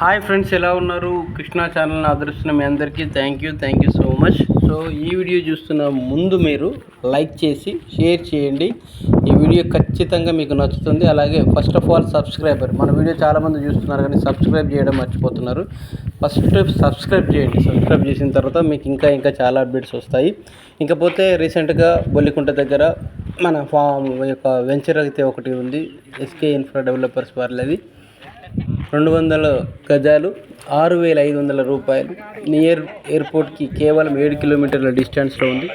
Hi friends ఎలా ఉన్నారు? కృష్ణా ఛానల్ని ఆదరిస్తున్న మీ అందరికీ thank you thank you so much so ఈ వీడియో చూస్తున్న ముందు మీరు లైక్ చేసి షేర్ చేయండి. ఈ వీడియో ఖచ్చితంగా మీకు నచ్చుతుంది. అలాగే ఫస్ట్ ఆఫ్ ఆల్ సబ్స్క్రైబర్ మన వీడియో చాలామంది చూస్తున్నారు కానీ సబ్స్క్రైబ్ చేయడం మర్చిపోతున్నారు. ఫస్ట్ సబ్స్క్రైబ్ చేయండి. సబ్స్క్రైబ్ చేసిన తర్వాత మీకు ఇంకా ఇంకా చాలా అప్డేట్స్ వస్తాయి. ఇంకపోతే రీసెంట్గా బొల్లికుంట దగ్గర మన ఫామ్ యొక్క వెంచర్ అయితే ఒకటి ఉంది. ఎస్కే ఇన్ఫ్రా డెవలపర్స్ వాళ్ళది రెండు వందల గజాలు ఆరు వేల ఐదు వందల రూపాయలు. నియర్ ఎయిర్పోర్ట్కి కేవలం ఏడు కిలోమీటర్ల డిస్టెన్స్లో ఉంది.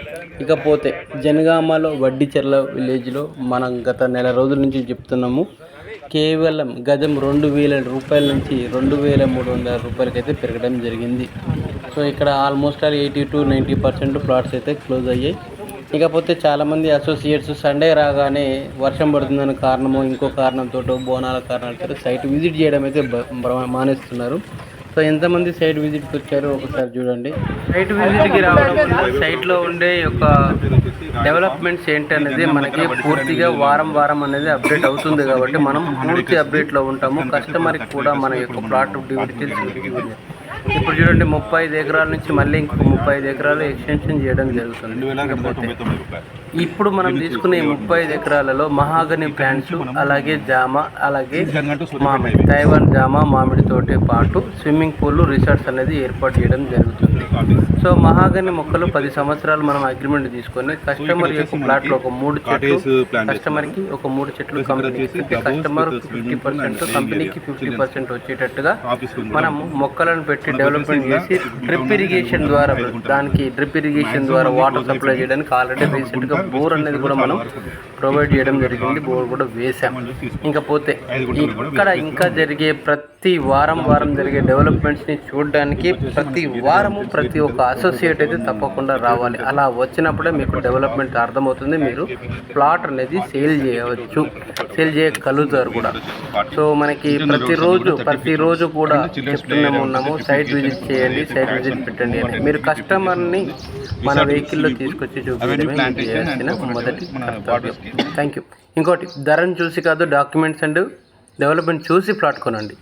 ఇకపోతే జనగామలో వడ్డిచెర్ల విలేజ్లో మనం గత నెల రోజుల నుంచి చెప్తున్నాము. కేవలం గజం రెండు వేల రూపాయల నుంచి రెండు వేల మూడు వందల రూపాయలకైతే పెరగడం జరిగింది. సో ఇక్కడ almost all eighty to ninety percent plots అయితే క్లోజ్ అయ్యాయి. ఇకపోతే చాలామంది అసోసియేట్స్ సండే రాగానే వర్షం పడుతుందని కారణమో ఇంకో కారణంతో బోనాల కారణాలతో సైట్ విజిట్ చేయడం అయితే బ- మానేస్తున్నారు. సో ఎంతమంది సైట్ విజిట్కి వచ్చారో ఒకసారి చూడండి. సైట్ విజిట్కి రావడం సైట్లో ఉండే యొక్క డెవలప్మెంట్స్ ఏంటి అనేది మనకి పూర్తిగా వారం వారం అనేది అప్డేట్ అవుతుంది కాబట్టి మనం పూర్తి అప్డేట్లో ఉంటాము. కస్టమర్కి కూడా మన యొక్క ప్లాట్ డీటెయిల్స్ ఇప్పుడు చూడండి ముప్పై ఐదు ఎకరాల నుంచి మళ్ళీ ఇంకో ముప్పై ఐదు ఎకరాలు ఎక్స్టెన్షన్ చేయడం జరుగుతుంది. ఇప్పుడు మనం తీసుకునే ముప్పై ఐదు ఎకరాలలో మహాగని ప్లాంట్స్ అలాగే జామ అలాగే మామిడి తైవాన్ జామ మామిడితోటి పాటు స్విమ్మింగ్ పూల్ రిసార్ట్స్ అనేది ఏర్పాటు చేయడం జరుగుతుంది. సో మహాగని మొక్కలు పది సంవత్సరాలు మనం అగ్రిమెంట్ తీసుకొని కస్టమర్ యొక్క ప్లాట్లో ఒక మూడు చెట్లు కస్టమర్కి ఒక మూడు చెట్లు కంపెనీకి కస్టమర్ ఫిఫ్టీ పర్సెంట్ కంపెనీకి ఫిఫ్టీ పర్సెంట్ వచ్చేటట్టుగా మనం మొక్కలను పెట్టి డెవలప్మెంట్ చేసి డ్రిప్ ఇరిగేషన్ ద్వారా దానికి డ్రిప్ ఇరిగేషన్ ద్వారా వాటర్ సప్లై చేయడానికి ఆల్రెడీ రీసెంట్గా బోర్ అనేది కూడా మనం ప్రొవైడ్ చేయడం జరిగింది బోర్ కూడా వేసాం. ఇంకపోతే ఇక్కడ ఇంకా జరిగే ప్రతి వారం వారం జరిగే డెవలప్మెంట్స్ని చూడడానికి ప్రతి వారము ప్రతి ఒక్క అసోసియేట్ అయితే తప్పకుండా రావాలి. అలా వచ్చినప్పుడే మీకు డెవలప్మెంట్ అర్థమవుతుంది. మీరు ప్లాట్ అనేది సేల్ చేయవచ్చు. సేల్ చేయగలుగుతారు కూడా. సో మనకి ప్రతిరోజు ప్రతిరోజు కూడా చెప్తూనే ఉన్నాము. సైట్ విజిట్ చేయండి సైట్ విజిట్ పెట్టండి అని. మీరు కస్టమర్ని మన వెహికల్లో తీసుకొచ్చి చూపించడమే చేయాల్సిన మొదటి థ్యాంక్ యూ ఇంకోటి ధరను చూసి కాదు డాక్యుమెంట్స్ అండ్ డెవలప్మెంట్ చూసి ప్లాట్ కొనండి.